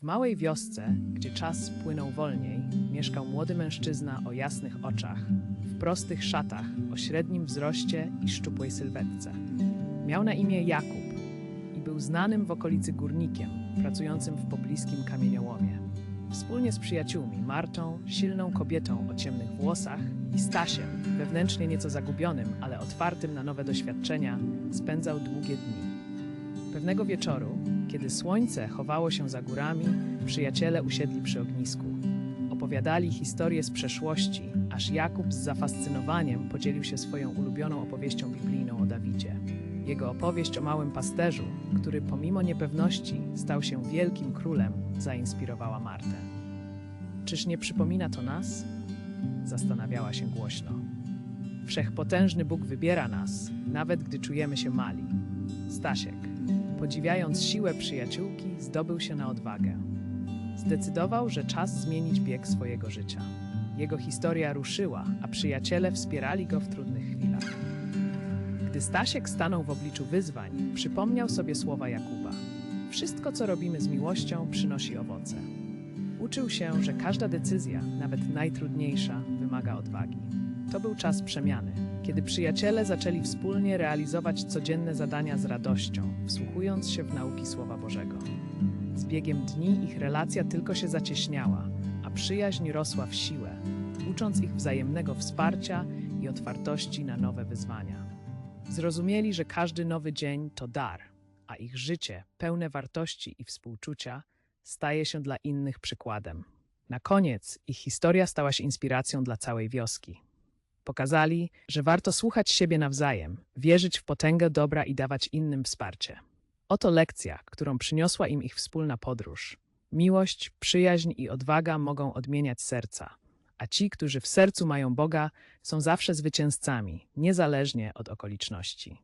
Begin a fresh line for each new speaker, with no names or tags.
W małej wiosce, gdzie czas płynął wolniej, mieszkał młody mężczyzna o jasnych oczach, w prostych szatach, o średnim wzroście i szczupłej sylwetce. Miał na imię Jakub i był znanym w okolicy górnikiem, pracującym w pobliskim kamieniołomie. Wspólnie z przyjaciółmi, Martą, silną kobietą o ciemnych włosach i Stasiem, wewnętrznie nieco zagubionym, ale otwartym na nowe doświadczenia, spędzał długie dni. Pewnego wieczoru, kiedy słońce chowało się za górami, przyjaciele usiedli przy ognisku. Opowiadali historie z przeszłości, aż Jakub z zafascynowaniem podzielił się swoją ulubioną opowieścią biblijną o Dawidzie. Jego opowieść o małym pasterzu, który pomimo niepewności stał się wielkim królem, zainspirowała Martę. Czyż nie przypomina to nas? Zastanawiała się głośno. Wszechpotężny Bóg wybiera nas, nawet gdy czujemy się mali. Stasiek, podziwiając siłę przyjaciółki, zdobył się na odwagę. Zdecydował, że czas zmienić bieg swojego życia. Jego historia ruszyła, a przyjaciele wspierali go w trudnych chwilach. Gdy Stasiek stanął w obliczu wyzwań, przypomniał sobie słowa Jakuba. Wszystko, co robimy z miłością, przynosi owoce. Uczył się, że każda decyzja, nawet najtrudniejsza, wymaga odwagi. To był czas przemiany, kiedy przyjaciele zaczęli wspólnie realizować codzienne zadania z radością, wsłuchując się w nauki Słowa Bożego. Z biegiem dni ich relacja tylko się zacieśniała, a przyjaźń rosła w siłę, ucząc ich wzajemnego wsparcia i otwartości na nowe wyzwania. Zrozumieli, że każdy nowy dzień to dar, a ich życie, pełne wartości i współczucia, staje się dla innych przykładem. Na koniec ich historia stała się inspiracją dla całej wioski. Pokazali, że warto słuchać siebie nawzajem, wierzyć w potęgę dobra i dawać innym wsparcie. Oto lekcja, którą przyniosła im ich wspólna podróż. Miłość, przyjaźń i odwaga mogą odmieniać serca, a ci, którzy w sercu mają Boga, są zawsze zwycięzcami, niezależnie od okoliczności.